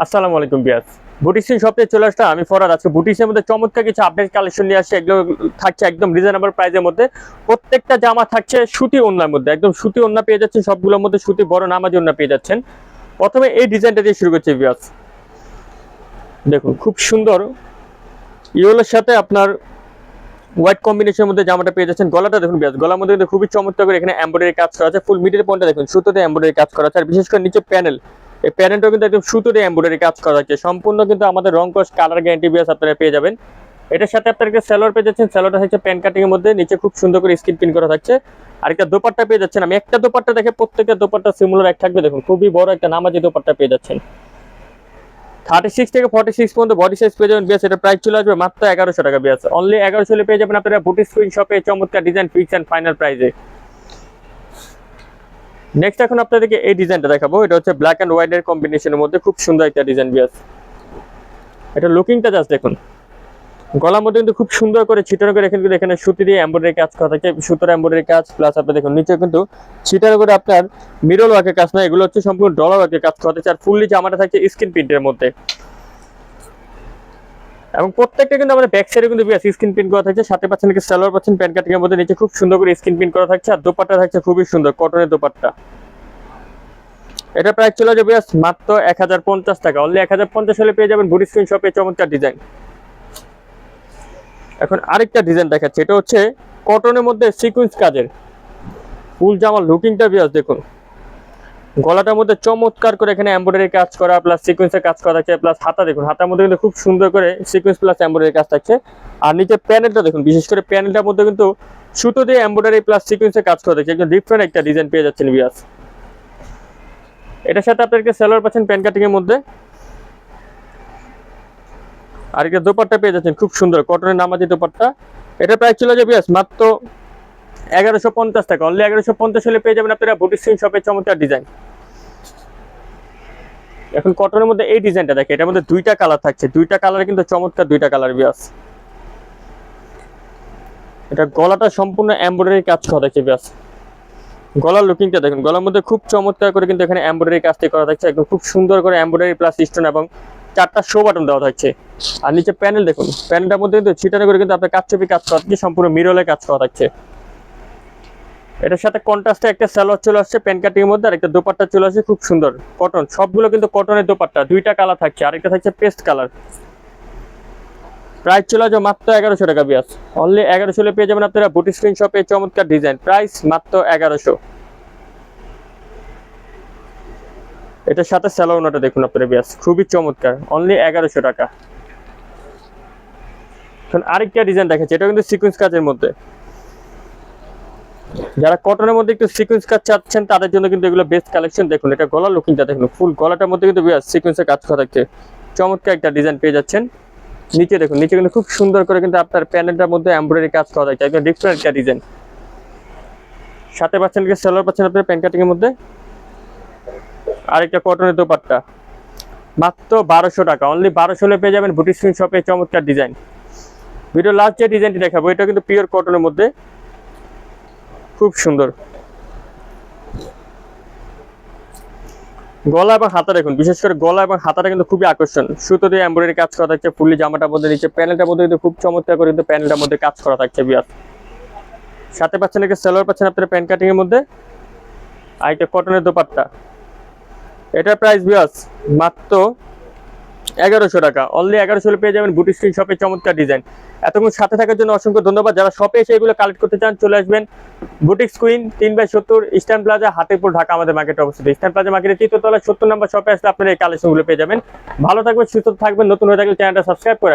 আসসালামু আলাইকুম বিয়াস। বুটিক্সিং শপে চলে আসলাম আমি, ফরাদ। আজকে বুটিক্সের মধ্যে চমৎকার কিছু আপডেট কালেকশন নিয়ে আসছে। এগুলো থাকছে একদম রিজনেবল প্রাইসের মধ্যে। প্রত্যেকটা জামা থাকছে সুতি ওন্নার মধ্যে। একদম সুতি ওন্না পেয়ে যাচ্ছেন, সবগুলোর মধ্যে সুতি, বড় নামাজ ওন্না পেয়ে যাচ্ছেন। প্রথমে এই ডিজাইনটা দিয়ে শুরু করছি বিয়াস। দেখুন, খুব সুন্দর। ইয়েলোর সাথে আপনার হোয়াইট কম্বিনেশনের মধ্যে জামাটা পেয়ে যাচ্ছেন। গলাটা দেখুন বিয়াস, গলার মধ্যে কিন্তু খুবই চমৎকার করে এখানে এমব্রয়ডারি কাজ করা আছে। ফুল মিডিল পয়েন্টটা দেখুন, সুতোতে এমব্রয়ডারি কাজ করা আছে। আর বিশেষ করে নিচে প্যানেল এই প্যানেলটাও কিন্তু একদম সুতোতে এমব্রয়ডারি কাজ করা আছে সম্পূর্ণ কিন্তু আমাদের রং কস কালার গ্যারান্টি বিয়াস আপনারা পেয়ে যাবেন। এটার সাথে আপনারা স্যালোয়ার পেয়ে যাচ্ছেন। স্যালোয়ারটা হচ্ছে প্যান কাটিং এর মধ্যে। নিচে খুব সুন্দর করে স্কিন পিন করা থাকছে। আর একটা দোপাট্টা পেয়ে যাচ্ছেন। আমি একটা দোপাট্টা দেখে প্রত্যেকটা দোপাট্টা সিমিলার এক থাকবে। দেখুন, খুবই বড় একটা নামাজি দোপাট্টা পেয়ে যাচ্ছেন। থার্টি সিক্স থেকে ফর্টি সিক্স পর্যন্ত বডি সাইজ পেয়ে যাবেন বিয়াস। এটা প্রাইস চলে আসবে মাত্র এগারোশো টাকা বিয়াস। অনলি এগারোশো পেয়ে যাবেন আপনারা বুটি স্ক্রিন শপে চমৎকার ডিজাইন ফিক্স অ্যান্ড ফাইনাল প্রাইজে নেক্সট এখন আপনাদেরকে এই ডিজাইনটা দেখাবো। এটা হচ্ছে ব্ল্যাক অ্যান্ড হোয়াইট এর কম্বিনেশনের মধ্যে খুব সুন্দর একটা ডিজাইন বিয়াস এটা লুকিংটা জাস্ট দেখুন। গলার মধ্যে কিন্তু খুব সুন্দর করে ছিটানো করে কিন্তু এখানে সুতি দিয়ে এমব্রয়ডারি কাজ করা থাকে, সুতোর এমব্রয়ডারি কাজ প্লাস আপনি দেখুন নিচে কিন্তু ছিটানো করে আপনার মিরল ওয়ার্কের কাজ না এগুলো হচ্ছে সম্পূর্ণ ডলার ওয়ার্কের কাজ করা থাকছে আর ফুললি জামাটা থাকছে স্কিন প্রিন্টের মধ্যে। এবং প্রত্যেকটা কিন্তু আমাদের ব্যাক সাইডে কিন্তু স্ক্রিন প্রিন্ট করা থাকছে। সাথে পাচ্ছেন নাকি সালোয়ার পাচ্ছেন প্যান্ট কাটিং এর মধ্যে নিচে খুব সুন্দর করে স্ক্রিন প্রিন্ট করা থাকছে। আর দোপাট্টা থাকছে খুবই সুন্দর কটনের দোপাট্টা। এটা প্রাইস চলে যাবে মাত্র এক হাজার পঞ্চাশ টাকা। অনলি এক হাজার পঞ্চাশ হলে পেয়ে যাবেন বুড়ি স্ক্রিন শপে চমৎকার ডিজাইন এখন আরেকটা ডিজাইন দেখাচ্ছে, এটা হচ্ছে কটনের মধ্যে সিকুয়েন্স কাজের। ফুল জামার লুকিংটা বিয়াস দেখুন। গলাটার মধ্যে চমৎকার করে এখানে এমব্রয়ডারি কাজ করা প্লাস সিকোয়েন্সের কাজ করা থাকছে প্লাস হাতা দেখুন, হাতার মধ্যে কিন্তু খুব সুন্দর করে সিকোয়েন্স প্লাস এমব্রয়ডারি কাজ থাকছে। আর নিচে প্যানেলটা দেখুন, বিশেষ করে প্যানেলটার মধ্যে কিন্তু সুতো দিয়ে এমব্রয়ডারি প্লাস সিকোয়েন্সের কাজ করা থাকছে, একদম ডিফারেন্ট একটা ডিজাইন পেয়ে যাচ্ছেন বিয়াস এটার সাথে আপনাদেরকে সেলোয়ার পাচ্ছেন প্যান কাটিং এর মধ্যে। আর একটা দোপাট্টা পেয়ে যাচ্ছেন, খুব সুন্দর কটনের নামাজি দোপাট্টা। এটা প্রাইস চলে যে বিয়াস মাত্র এগারোশো পঞ্চাশ টাকা। অনলি এগারোশো পঞ্চাশ হলে পেয়ে যাবেন আপনারা বুটি সিং শপের চমৎকার ডিজাইন এখন কটনের মধ্যে এই ডিজাইনটা দেখে এটার মধ্যে দুইটা কালার থাকছে। দুইটা কালার কিন্তু চমৎকার দুইটা কালার বিয়াস এটা গলাটা সম্পূর্ণ এমব্রয়ডারি কাজ করা থাকছে বিয়াস গলার লুকিংটা দেখুন, গলার মধ্যে খুব চমৎকার করে কিন্তু এখানে এমব্রয়ডারি কাজটি করা থাকছে। একদম খুব সুন্দর করে এমব্রয়ডারি প্লাস স্টোন এবং চারটা শো বাটন দেওয়া থাকছে। আর নিচে প্যানেল দেখুন প্যানেলটার মধ্যে কিন্তু ছিটানো করে কিন্তু আপনার কাচচপি কাজ করা থাকছে, সম্পূর্ণ মিরলে কাজ করা থাকছে। এটার সাথে কন্ট্রাস্টে একটা সালোয়ার চলে আসছে প্যান কাটিং মধ্যে, আর একটা দোপাট্টা চলে আসছে, খুব সুন্দর। কটন সবগুলো কিন্তু কটনের দোপাট্টা, দুইটা কালার থাকছে, আরেকটা থাকছে পেস্ট কালার প্রাইস চলে আসবে মাত্র এগারোশো টাকা বিয়াস। অনলি এগারোশো পেয়ে যাবেন আপনারা বুটি স্ক্রিন শপে চমৎকার ডিজাইন প্রাইস মাত্র এগারোশো। এটার সাথে স্যালোনাটা দেখুন আপনারা বিয়াস, খুবই চমৎকার। অনলি এগারোশো টাকা। এখন আরেকটা ডিজাইন দেখাচ্ছে এটা কিন্তু সিকুয়েন্স কাজের মধ্যে। যারা কটনের মধ্যে একটু সিকোয়েন্স কাজ চাচ্ছেন, তাদের জন্য কিন্তু এগুলো বেস্ট কালেকশন দেখুন, এটা গলা লুকিংটা দেখুন ফুল গলাটার মধ্যে কিন্তু সিকোয়েন্সের কাজ করা থাকছে। চমৎকার একটা ডিজাইন পেয়ে যাচ্ছেন। নিচে দেখুন, নিচে কিন্তু খুব সুন্দর করে কিন্তু আপনার প্যানেলটার মধ্যে এমব্রয়ডারি কাজ করা থাকছে, একদম ডিফারেন্ট একটা ডিজাইন সাথে পাচ্ছেন কি সেলার পাচ্ছেন আপনার প্যান কাটিং এর মধ্যে। আরেকটা কটনের দোপাট্টা। মাত্র বারোশো টাকা অনলি বারোশো হলে পেয়ে যাবেন বুটি স্ক্রিন শপে চমৎকার ডিজাইন ভিডিও লাস্ট যে ডিজাইনটি দেখাবো, এটা কিন্তু পিওর কটনের মধ্যে। খুব সুন্দর। গলা এবং হাতা দেখুন, বিশেষ করে গলা এবং হাতাটা কিন্তু খুবই আকর্ষণ। সুতো দিয়ে এমব্রয়ডারি কাজ করা থাকছে ফুলি জামাটার মধ্যে নিচে প্যানেলটার মধ্যে কিন্তু খুব চমৎকার করে কিন্তু প্যানেলটার মধ্যে কাজ করা থাকছে বিয়ার সাথে পাচ্ছেন একটা সেলোয়ার পাচ্ছেন আপনার প্যান্ট কাটিং এর মধ্যে। আর একটা কটনের দোপাট্টা। এটার প্রাইস বিয়াস মাত্র এগারোশো টাকা। অনলি এগারোশো পেয়ে যাবেন বুটি স্ক্রিন শপের চমৎকার ডিজাইন এতক্ষণ সাথে থাকার জন্য অসংখ্য ধন্যবাদ। যারা শপে এসে এগুলো কালেক্ট করতে চান, চলে আসবেন বুটিক স্কুইন তিন বাই সত্তর ইস্টার্ন প্লাজা হাতিপুর ঢাকা আমাদের মার্কেটে অবস্থিত। ইস্টার্ন প্লাজা মার্কেটের তৃতীয়তলা সত্তর নম্বর শপে আসলে আপনারা এই কালেকশনগুলো পেয়ে যাবেন। ভালো থাকবেন, সুস্থ থাকবেন, নতুন হয়ে থাকলে চ্যানেলটা সাবস্ক্রাইব করে